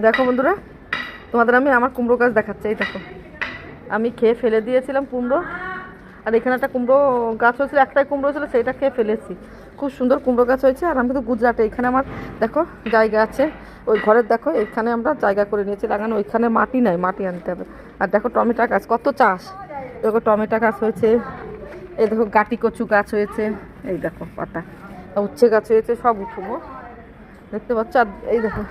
দেখো বন্ধুরা, তোমাদের আমি আমার কুমড়ো গাছ দেখাচ্ছি, এই দেখো। আমি খেয়ে ফেলে দিয়েছিলাম কুমড়ো, আর এখানে একটা কুমড়ো গাছ হয়েছিল, একটাই কুমড়ো ছিল সেইটা খেয়ে ফেলেছি। খুব সুন্দর কুমড়ো গাছ হয়েছে, আর আমি তো গুজরাটে, এখানে আমার দেখো জায়গা আছে। ওই ঘরের দেখো, এখানে আমরা জায়গা করে নিয়েছি লাগানো, ওইখানে মাটি নাই, মাটি আনতে হবে। আর দেখো টমেটো গাছ, কত চাষ। দেখো টমেটো গাছ হয়েছে, এই দেখো গাটি কচু গাছ হয়েছে, এই দেখো পাতা। উচ্ছে গাছ হয়েছে, সব উঠবো। দেখতে পাচ্ছ? আর এই দেখো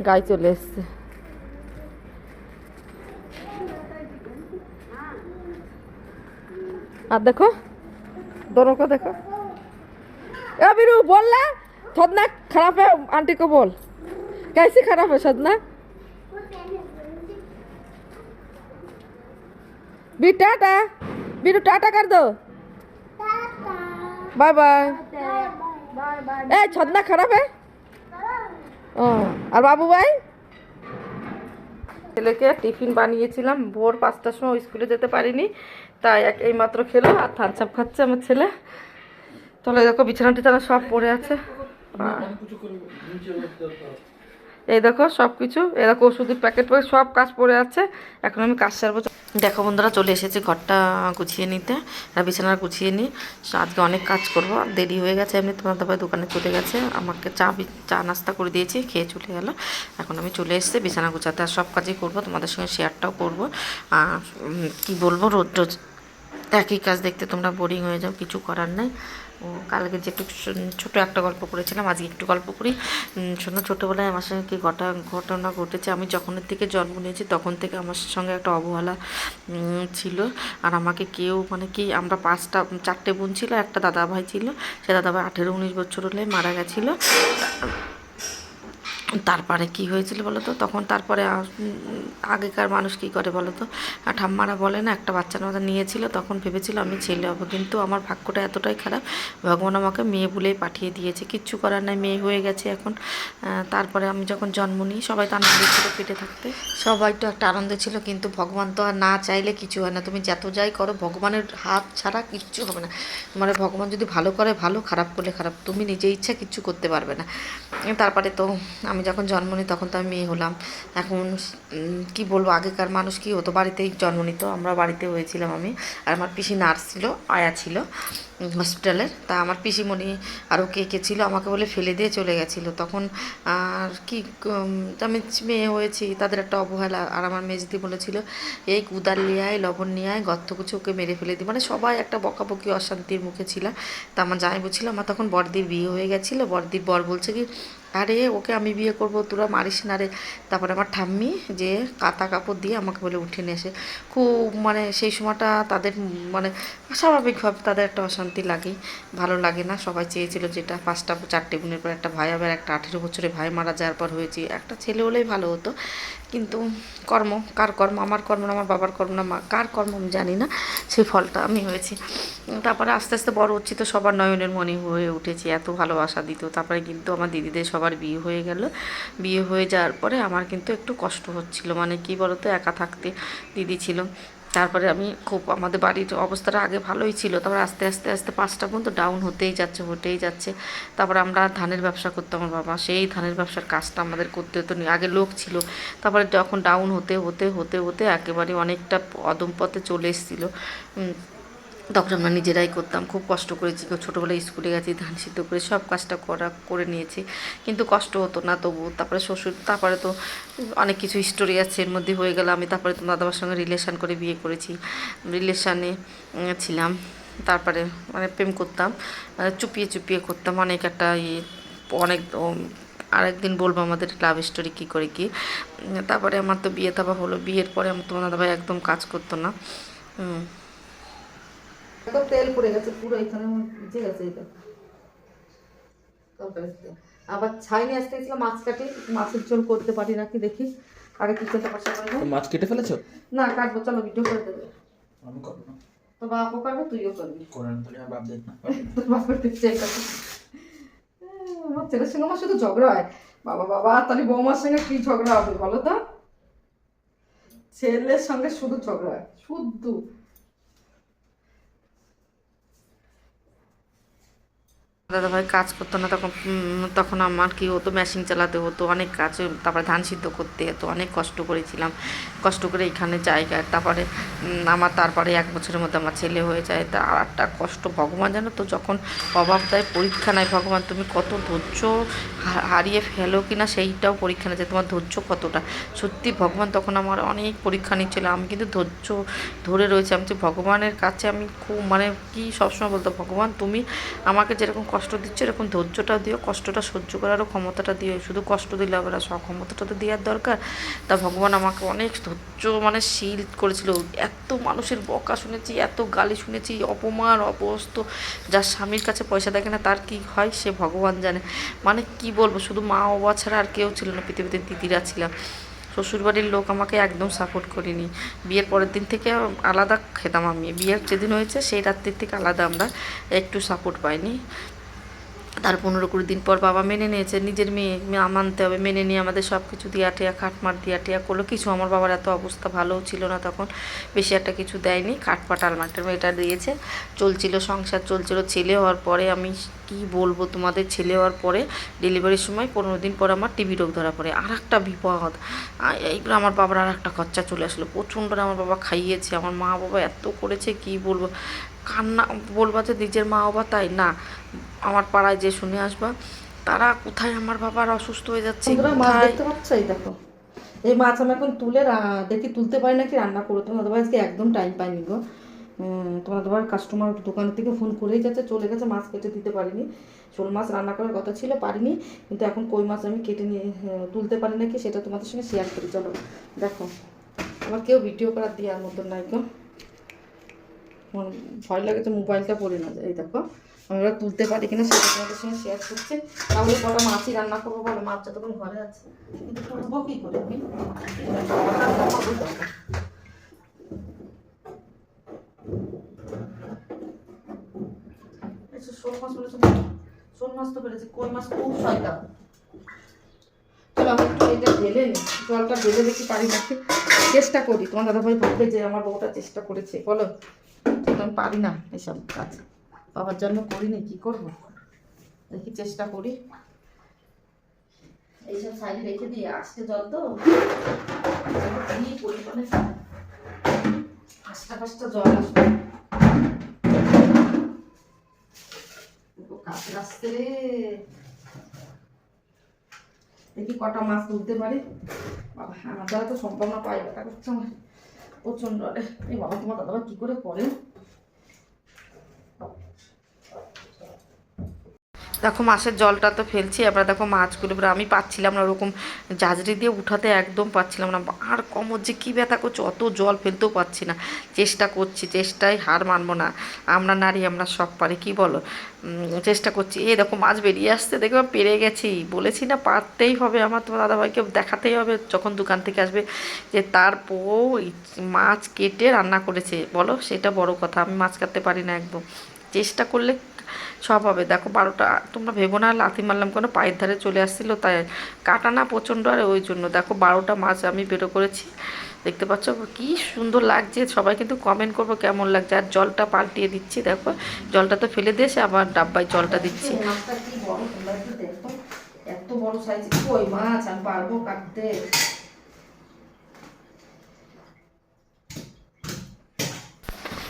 গায়ে চলে এসছে আর দেখো दोनों को देखो ए बीरू बोल ना सदना खराब है आंटी को बोल कैसी खराब है सदना बी टाटा बीरू टाटा कर दो बाय बाय ए छदना खराब है ও আর বাবু ভাই? ছেলেকে টিফিন বানিয়েছিলাম, ভোর পাঁচটার সময় স্কুলে যেতে পারিনি, তাই এক এইমাত্র খেলো আর থান চাপ খাচ্ছে আমার ছেলে। তাহলে দেখো বিছানা টিছানা সব পড়ে আছে। এই দেখো সব কিছু দেখো ওষুধের প্যাকেট পরে সব কাজ পড়ে আছে। এখন আমি কাজ সারবো। দেখো বন্ধুরা, চলে এসেছি ঘরটা গুছিয়ে নিতে, আর বিছানা গুছিয়ে নিই। আজকে অনেক কাজ করব দেরি হয়ে গেছে, এমনি তোমার দাবাই দোকানে চলে গেছে। আমাকে চা চা নাস্তা করে দিয়েছি, খেয়ে চলে গেল। এখন আমি চলে এসেছি বিছানা গুছাতে, আর সব কাজই করব, তোমাদের সঙ্গে শেয়ারটাও করব। আর কি বলব, রোজ রোজ একই কাজ দেখতে তোমরা বোরিং হয়ে যাও, কিছু করার নাই। ও, কালকে যে একটু ছোটো একটা গল্প করেছিলাম, আজকে একটু গল্প করি। শোনো, ছোটোবেলায় আমার সঙ্গে কী ঘটা ঘটনা ঘটেছে? আমি যখনের থেকে জন্ম নিয়েছি, তখন থেকে আমার সঙ্গে একটা অবহেলা ছিল। আর আমাকে কেউ মানে কি, আমরা পাঁচটা চারটে বোন ছিল, একটা দাদাভাই ছিল। সে দাদা ভাই আঠেরো উনিশ বছর হলে মারা গেছিল। তারপরে কি হয়েছিল বলো তো? তখন তারপরে আগেকার মানুষ কি করে বলো তো? ঠাম্মারা বলে না, একটা বাচ্চার মাথা নিয়েছিল, তখন ভেবেছিল আমি ছেলে হব, কিন্তু আমার ভাগ্যটা এতটাই খারাপ, ভগবান আমাকে মেয়ে বলেই পাঠিয়ে দিয়েছে, কিচ্ছু করার নাই, মেয়ে হয়ে গেছে এখন। তারপরে আমি যখন জন্ম নিই, সবাই তো আনন্দ ছিল পেটে থাকতে। সবাই তো একটা আনন্দ ছিল, কিন্তু ভগবান তো আর না চাইলে কিছু হয় না। তুমি যত যাই করো, ভগবানের হাত ছাড়া কিচ্ছু হবে না। মানে ভগবান যদি ভালো করে, ভালো, খারাপ করলে খারাপ, তুমি নিজে ইচ্ছা কিচ্ছু করতে পারবে না। তারপরে তো আমি যখন জন্ম নিই তখন তো আমি মেয়ে হলাম। এখন কি বলব, আগেকার মানুষ কি হতো বাড়িতেই জন্ম নিত, আমরা বাড়িতে হয়েছিলাম আমি। আর আমার পিসি নার্স ছিল, আয়া ছিল হসপিটালের তা আমার পিসিমণি আরও কে কে ছিল, আমাকে বলে ফেলে দিয়ে চলে গেছিল। তখন আর কি আমি মেয়ে হয়েছি, তাদের একটা অবহেলা। আর আমার মেজদি বলেছিল, এই কুদার নিয়ে আয়, লবণ নিয়ে আয়, গর্ত কুচে ওকে মেরে ফেলে দিই মানে সবাই একটা বকাবকি, অশান্তির মুখে ছিলাম তা আমার জামাই বলছিল, আমার তখন বড়দির বিয়ে হয়ে গেছিল, বড়দির বর বলছে কি আরে, ওকে আমি বিয়ে করব, তোরা মারিস না রে। তারপরে আমার ঠাম্মি যে কাতা কাপড় দিয়ে আমাকে বলে উঠে নিয়ে এসে খুব মানে সেই সময়টা তাদের মানে স্বাভাবিকভাবে তাদের একটা অশান্তি লাগে ভালো লাগে না, সবাই চেয়েছিল যেটা পাঁচটা, চারটে বোনের পর একটা ভাই, আবার একটা আঠেরো বছরে ভাই মারা যাওয়ার পর হয়েছে। একটা ছেলে হলেই ভালো হতো। কিন্তু কর্ম, কার কর্ম? আমার কর্ম না, আমার বাবার কর্ম না, মা কার কর্ম আমি জানি না। সেই ফলটা আমি হয়েছি। তারপরে আস্তে আস্তে বড় হচ্ছি তো সবার নয়নের মনে হয়ে উঠেছি, এত ভালোবাসা দিত। তারপরে কিন্তু আমার দিদিদের সবার বিয়ে হয়ে গেল। বিয়ে হয়ে যাওয়ার পরে আমার কিন্তু একটু কষ্ট হচ্ছিল। মানে কি বলতো, একা থাকতে দিদি ছিল। তারপরে আমি খুব আমাদের বাড়ির অবস্থাটা আগে ভালোই ছিল। তারপর আস্তে আস্তে আস্তে পাঁচটা পর্যন্ত ডাউন হতেই যাচ্ছে হতেই যাচ্ছে। তারপর আমরা ধানের ব্যবসা করতাম আমার বাবা। সেই ধানের ব্যবসার কাজটা আমাদের করতে হতো। আগে লোক ছিল। তারপরে যখন ডাউন হতে হতে হতে হতে একেবারে অনেকটা অদম পথে চলে এসেছিল। তখন আমরা নিজেরাই করতাম। খুব কষ্ট করেছি। ছোটোবেলায় স্কুলে গেছি, ধান সিদ্ধ করে সব কাজটা করা, করে নিয়েছি। কিন্তু কষ্ট হতো না তবু। তারপরে শ্বশুর, তারপরে তো অনেক কিছু স্টোরি আছে এর মধ্যে হয়ে গেল। আমি তারপরে তো দাদাবার সঙ্গে রিলেশান করে বিয়ে করেছি। রিলেশানে ছিলাম। তারপরে মানে প্রেম করতাম। মানে চুপিয়ে চুপিয়ে করতাম। অনেক একটা ইয়ে অনেক আরেকদিন বলব আমাদের লাভ স্টোরি কী করে কি। তারপরে আমার তো বিয়ে তাবা হলো। বিয়ের পরে আমার তোমার দাদাভাই একদম কাজ করতো না। তেল পড়ে গেছে পুরো এখানে আমার ভিজে গেছে এটা। তরকারিতে। আবার ছাই নিয়ে আসতে গেছিলাম মাছ কাটি মাছের ঝোল করতে পারি নাকি দেখি আগে পাশা মাছ কেটে ফেলেছো? না কাটবো চলো ভিডিও করে দেবে। আমি করব না। তো বাপও করবে তুইও করবি। করে না তাহলে আমার বাপ দেখ না। তোর বাপের দেখছে এটা আমার ছেলের সঙ্গে আমার শুধু ঝগড়া হয়। বাবা বাবা তাহলে বৌমার সঙ্গে কি ঝগড়া হবে বলো তো? ছেলের সঙ্গে শুধু ঝগড়া হয় শুধু দাদাভাই কাজ করতো না, তখন তখন আমার কি হতো মেশিন চালাতে হতো, অনেক কাজ, তারপরে ধান সিদ্ধ করতে হতো, অনেক কষ্ট করেছিলাম। কষ্ট করে এখানে জায়গা তারপরে আমার তারপরে এক বছরের মধ্যে আমার ছেলে হয়ে যায়, তা আর একটা কষ্ট। ভগবান জানো তো, যখন অভাব দেয়, পরীক্ষা নেয়, ভগবান তুমি কত ধৈর্য হারিয়ে ফেলো কি না সেইটাও পরীক্ষা নেয় যে তোমার ধৈর্য কতটা। সত্যি ভগবান তখন আমার অনেক পরীক্ষা নিচ্ছিল, আমি কিন্তু ধৈর্য ধরে রয়েছে, আমি যে ভগবানের কাছে আমি খুব মানে কি সবসময় বলতো, ভগবান তুমি আমাকে যেরকম কষ্ট দিচ্ছ, এরকম ধৈর্যটা দিও, কষ্টটা সহ্য করারও ক্ষমতাটা দিও। শুধু কষ্ট দিলে না সব ক্ষমতাটা তো দেওয়ার দরকার। তা ভগবান আমাকে অনেক ধৈর্য মানে শিল করেছিল। এত মানুষের বকা শুনেছি, এত গালি শুনেছি, অপমান অপস্ত যার স্বামীর কাছে পয়সা দেখে না তার কি হয়, সে ভগবান জানে। মানে কি বলব, শুধু মা বাবা ছাড়া আর কেউ ছিল না, পৃথিবীতে দিদিরা ছিলাম। শ্বশুরবাড়ির লোক আমাকে একদম সাপোর্ট করেনি। বিয়ের পরের দিন থেকে আলাদা খেতাম আমি। বিয়ের যেদিন হয়েছে, সেই রাত্রির থেকে আলাদা আমরা একটু সাপোর্ট পাইনি। তার পনেরো কুড়ি দিন পর বাবা মেনে নিয়েছে, নিজের মেয়ে মানতে হবে, মেনে নিয়ে আমাদের সব কিছু দিয়া টিয়া খাটমাট দিয়া টিয়া করল। কিছু আমার বাবার এত অবস্থা ভালোও ছিল না তখন, বেশি একটা কিছু দেয়নি, খাটপাট আলমাটের এটা দিয়েছে। চলছিল, সংসার চলছিল, ছেলে হওয়ার পরে আমি কি বলব তোমাদের, ছেলে হওয়ার পরে ডেলিভারির সময় পনেরো দিন পর আমার টিবি রোগ ধরা পড়ে আর একটা বিপদ এইগুলো আমার বাবার আর একটা খরচা চলে আসলো, প্রচণ্ড আমার বাবা খাইয়েছে, আমার মা বাবা এত করেছে, কি বলব? কান্না বলবা যে নিজের মা বাবা তাই? না আমার পাড়ায় যে শুনে আসবা তারা কোথায় আমার বাবার অসুস্থ হয়ে যাচ্ছে? দেখতে পাচ্ছ? এই দেখো। এই মাছ আমি এখন তুলে দেখি তুলতে পারি নাকি? রান্না করব। তোমার দাদা আজকে একদম টাইম পাইনি গো। তোমার দাবার কাস্টমার দোকানের থেকে ফোন করেই যাচ্ছে চলে গেছে মাছ কেটে দিতে পারিনি। শোল মাছ রান্না করার কথা ছিল পারিনি। কিন্তু এখন কই মাছ আমি কেটে নিয়ে আহ, তুলতে পারি নাকি সেটা তোমাদের সঙ্গে শেয়ার করি। চলো দেখো। আমার কেউ ভিডিও করার দেওয়ার মতন নাই গো। ভয় লাগে যে মোবাইলটা পড়ে না। যায় এই দেখো আমি ওরা তুলতে পারি কিনা সেটা তোমাদের সঙ্গে শেয়ার করছি। তাহলে কটা মাছই রান্না করব বলো? মাছ যতক্ষণ ঘরে আছে। কিন্তু তুলবো কি করে আমি? শোল মাছ বলেছে শোল মাছ তো পেরেছে কই মাছ? খুব শয়তান। চলো আমি একটু এটা ঢেলে নিই জলটা ঢেলে দেখি পারি চেষ্টা করি। তোমার দাদাভাই ভাববে যে আমার বউটা চেষ্টা করেছে। বলো। কিন্তু আমি পারি না এসব কাজ। বাবার জন্য করিনি, কি করব? দেখি চেষ্টা করি। এইসব সাইডে রেখে দিয়ে আসতে জল তো। পরিমাণে পাঁচটা পাঁচটা জল আসবে। কাছে আসতে রে। দেখি কটা মাছ তুলতে পারি। বাবা, আমার দ্বারা তো সম্ভব না পাই ব্যথা করছে আমার। প্রচণ্ড রে এই বাবা, তোমার দাদাবা কি করে করে দেখো মাছের জলটা তো ফেলছি, এবার দেখো মাছগুলো, এবার আমি পাচ্ছিলাম না ওরকম জাজরি দিয়ে উঠাতে একদম পাচ্ছিলাম না। আর কম হচ্ছে কী ব্যথা করছে, অত জল ফেলতেও পাচ্ছি না। চেষ্টা করছি, চেষ্টায় হার মানবো না। আমরা নারী, আমরা সব পারি, কি বলো? চেষ্টা করছি। এই দেখো মাছ বেরিয়ে আসছে, দেখো পেরে গেছি। বলেছি না পারতেই হবে আমার তোমার দাদাভাইকে, দেখাতেই হবে যখন দোকান থেকে আসবে যে তার বউ মাছ কেটে রান্না করেছে। বলো, সেটা বড় কথা, আমি মাছ কাটতে পারি না একদম। চেষ্টা করলে সব হবে। দেখো বারোটা, তোমরা ভেবো না, লাথি মারলাম কোনো? পায়ের ধারে চলে আসছিল, তাই কাটা না প্রচণ্ড আর ওই জন্য। দেখো বারোটা মাছ আমি বেরো করেছি। দেখতে পাচ্ছ কি সুন্দর লাগছে। সবাই কিন্তু কমেন্ট করব কেমন লাগছে। আর জলটা পাল্টিয়ে দিচ্ছি, দেখো। জলটা তো ফেলে দিয়েছে আবার ডাব্বায় জলটা দিচ্ছি। এত বড় সাইজ কই মাছ? আমি পারব কাটতে।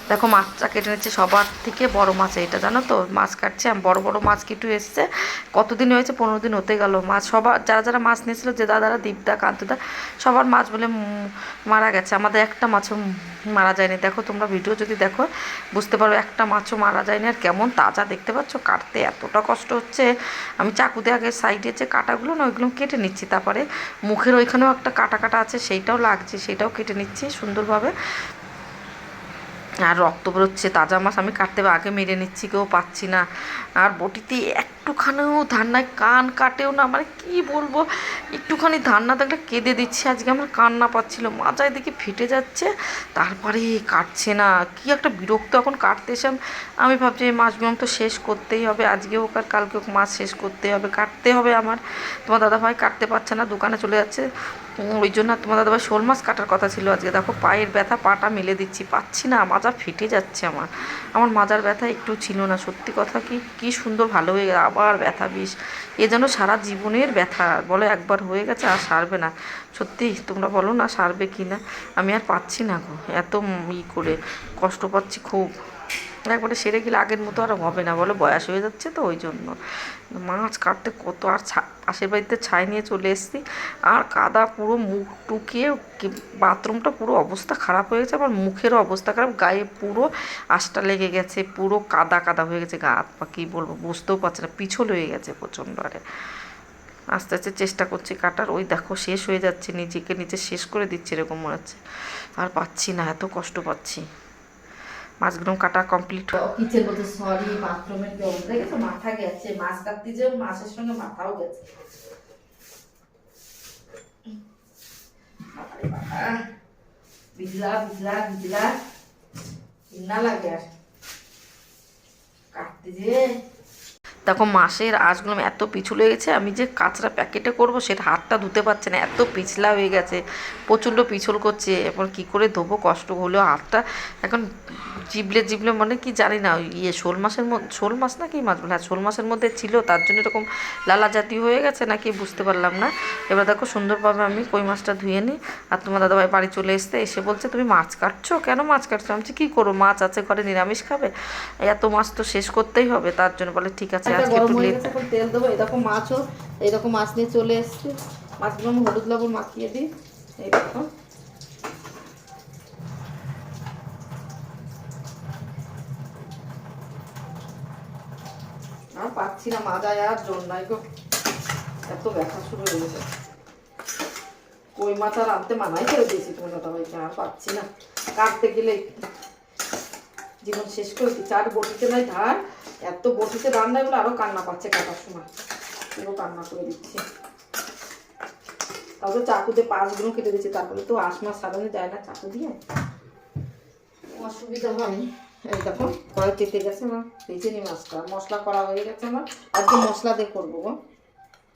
দেখো মাছটা কেটে নিচ্ছে, সবার থেকে বড় মাছ এটা জানো তো? মাছ কাটছে আর বড় বড় মাছ কিটু এসছে। কতদিন হয়েছে? পনেরো দিন হতে গেল। মাছ সবার, যারা যারা মাছ নিয়েছিল, যে দাদারা, দীপদা, কান্তদা, সবার মাছ বলে মারা গেছে। আমাদের একটা মাছও মারা যায়নি। দেখো তোমরা ভিডিও যদি দেখো, বুঝতে পারো একটা মাছও মারা যায়নি। আর কেমন তাজা দেখতে পাচ্ছ? কাটতে এতটা কষ্ট হচ্ছে। আমি চাকু দিয়ে আগে সাইডে যে কাটাগুলো না, ওইগুলো কেটে নিচ্ছি। তারপরে মুখের ওইখানেও একটা কাটা কাটা আছে, সেইটাও লাগছে সেটাও কেটে নিচ্ছি সুন্দরভাবে। আর রক্ত বেরোচ্ছে, তাজা মাছ আমি কাটতে আগে মেরে নিচ্ছি, কেউ পাচ্ছি না। আর বটিতে একটুখানিও ধান্নায় কান কাটেও না মানে কি বলব? একটুখানি ধান না থাকলে কেঁদে দিচ্ছি, আজকে আমার কান্না পাচ্ছিল। মাজায় দেখি ফেটে যাচ্ছে, তারপরে কাটছে না। কি একটা বিরক্ত এখন কাটতে এসে আমি ভাবছি এই মাছগুলো তো শেষ করতেই হবে, আজকে হোক আর কালকে হোক মাছ শেষ করতেই হবে, কাটতে হবে আমার। তোমার দাদাভাই কাটতে পারছে না, দোকানে চলে যাচ্ছে। ওই জন্য তোমার দাদাভাই শোল মাছ কাটার কথা ছিল আজকে। দেখো পায়ের ব্যথা, পাটা মেলে দিচ্ছি, পাচ্ছি না, মাজা মাজা ফেটে যাচ্ছে আমার। আমার মাজার ব্যথা একটু ছিল না। সত্যি কথা কি, কী সুন্দর ভালো হয়ে গেছে আবার ব্যথা বিষ এ যেন সারা জীবনের ব্যথা। বলে একবার হয়ে গেছে আর সারবে না। সত্যি, তোমরা বলো না সারবে কি না আমি আর পাচ্ছি না গো। এত ই করে। কষ্ট পাচ্ছি খুব। একবারে সেরে গেলে আগের মতো আর হবে না। বলো বয়স হয়ে যাচ্ছে তো ওই জন্য মাছ কাটতে কত আর পাশের বাড়িতে ছাই নিয়ে চলে এসেছি। আর কাদা পুরো মুখ টুকিয়ে বাথরুমটা পুরো অবস্থা খারাপ হয়ে গেছে, আমার মুখেরও অবস্থা খারাপ, গায়ে পুরো আঁশটা লেগে গেছে, পুরো কাদা কাদা হয়ে গেছে, গা পা কী বলব বুঝতেও পারছি না, পিছল হয়ে গেছে প্রচণ্ড আরে আস্তে আস্তে চেষ্টা করছি কাটার, ওই দেখো শেষ হয়ে যাচ্ছে, নিজেকে নিজে শেষ করে দিচ্ছে, এরকম মনে হচ্ছে। আর পাচ্ছি না, এত কষ্ট পাচ্ছি। মাছগুলো কাটা কমপ্লিট। কিচেন বলতে সরি বাথরুমের কি অবস্থা? দেখেছ মাথা গেছে, মাছ কাটতে যে মাছের সঙ্গে মাথাও গেছে। বিজলা বিজলা বিজলা ঘৃণা লাগে আর। কাটতে যে দেখো, মাসের আঁশগুলো এত পিছল গেছে, আমি যে কাঁচরা প্যাকেটে করব, সেটা হাতটা ধুতে পারছে না, এত পিছলা হয়ে গেছে, প্রচণ্ড পিছল করছে এবার কি করে ধোবো, কষ্ট হলেও হাতটা এখন জিবলে জিবলে মানে কি জানি না ইয়ে শোল মাসের মধ্যে শোল মাছ না কি মাছ বলে হ্যাঁ শোল মাসের মধ্যে ছিল, তার জন্য এরকম লালা জাতীয় হয়ে গেছে নাকি বুঝতে পারলাম না, এবার দেখো সুন্দরভাবে আমি কই মাছটা ধুয়ে নিই, আর তোমার দাদাভাই বাড়ি চলে এসতে এসে বলছে, তুমি মাছ কাটছো কেন মাছ কাটছো? আমি কী করো মাছ আছে, ঘরে নিরামিষ খাবে? এত মাছ তো শেষ করতেই হবে, তার জন্য বলে, ঠিক আছে গরম হয়ে গেছে এখন তেল দেবো। এরকম মাছও এরকম মাছ নিয়ে চলে এসছে। মাছগুলো আমি হলুদ লবণ মাখিয়ে দিই। এই দেখো। আর পাচ্ছি না মাজায় আর জোর নাই গো। এত ব্যথা শুরু হয়ে গেছে। কই মাছ আর আনতে মানাই করে দিয়েছি তোমার দাদা ভাইকে আর পাচ্ছি না। কাটতে গেলে জীবন শেষ করে দিচ্ছে আর বটিতে নাই ধার। এত বটিতে রান্না এগুলো আরও কান্না পাচ্ছে কাটার সময়। পুরো কান্না করে দিচ্ছে। তারপরে চাকুতে পাঁচগুলো কেটে দিচ্ছে তারপরে তো আশ মাস সারানো যায় না চাকু দিয়ে। অসুবিধা হয় এই দেখো, কড়াই কেটে গেছে আমার। ভেজে নি মাছটা। মশলা করা হয়ে গেছে আমার। আজকে মশলা দিয়ে করব গো।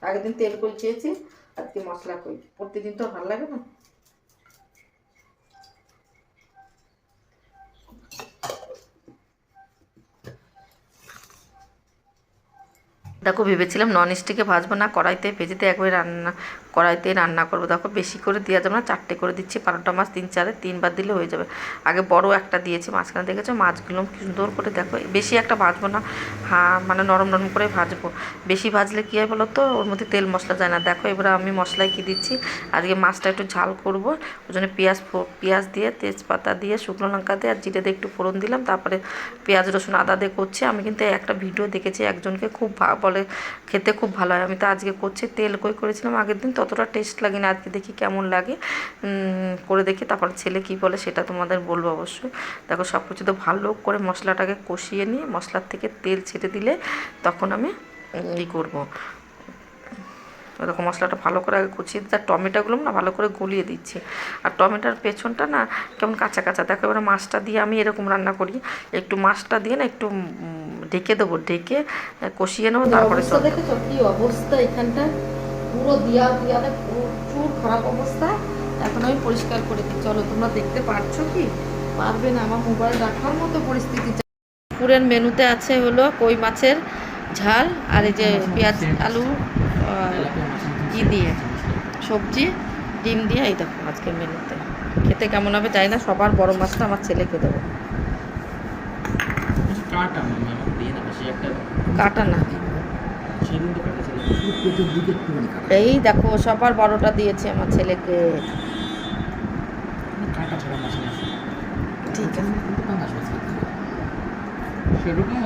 আগের দিন তেল কই খেয়েছি, আজকে মশলা কই। প্রতিদিন তো ভালো লাগে না। দেখো ভেবেছিলাম নন স্টিকে ভাজবো, না কড়াইতে ভেজেতে একবারে রান্না, কড়াইতে রান্না করব। দেখো বেশি করে দেওয়া যাবে না, চারটে করে দিচ্ছি বারোটা মাছ তিন চারে তিনবার দিলে হয়ে যাবে। আগে বড় একটা দিয়েছি মাঝখানে, দেখেছ? মাছগুলো সুন্দর করে দেখো, বেশি একটা ভাজবো না হ্যাঁ মানে নরম নরম করে ভাজবো। বেশি ভাজলে কী হয় বলো তো? ওর মধ্যে তেল মশলা যায় না। দেখো এবার আমি মশলায় কী দিচ্ছি? আজকে মাছটা একটু ঝাল করব, ওই জন্য পেঁয়াজ পেঁয়াজ দিয়ে, তেজপাতা দিয়ে, শুকনো লঙ্কা দিয়ে, আর জিরে দিয়ে একটু ফোড়ন দিলাম। তারপরে পেঁয়াজ, রসুন, আদা দিয়ে করছি। আমি কিন্তু একটা ভিডিও দেখেছি একজনকে খুব বলে, খেতে খুব ভালো হয়। আমি তো আজকে করছি, তেল কই করেছিলাম আগের দিন, ততটা টেস্ট লাগে না আজকে দেখি কেমন লাগে। করে দেখি, তারপরে ছেলে কি বলে সেটা তোমাদের বলব অবশ্যই। দেখো সব কিছু তো ভালো করে মশলাটাকে কষিয়ে নিয়ে, মশলার থেকে তেল ছেড়ে দিলে তখন আমি ই করব। এরকম মশলাটা ভালো করে আগে কুচিয়ে দিতে আর টমেটোগুলো না ভালো করে গলিয়ে দিচ্ছি। আর টমেটোর পেছনটা না কেমন কাঁচা কাঁচা। দেখো, এবার মাছটা দিয়ে আমি এরকম রান্না করি। একটু মাছটা দিয়ে না একটু ঢেকে দেবো ঢেকে কষিয়ে নেব তারপরে অবস্থা সব দেখেছ? কি অবস্থা এখানটা পুরো দিয়া দিয়াতে প্রচুর খারাপ অবস্থা। এখন আমি পরিষ্কার করে দিই। চলো তোমরা দেখতে পারছ কি? পারবে না আমার মোবাইল রাখার মতো পরিস্থিতি। দুপুরের মেনুতে আছে হলো কই মাছের ঝাল আর এই যে পেঁয়াজ আলু ই দিয়ে। সবজি ডিম দিয়ে। এই দেখো আজকের মেনুতে। খেতে কেমন হবে জানি না সবার বড় মাছটা আমার ছেলেকে দেবো। কাটা না। এই দেখো সবার বড়টা দিয়েছে আমার ছেলেকে। কাটা ছাড়া মাছ না ঠিক আছে। সেরকম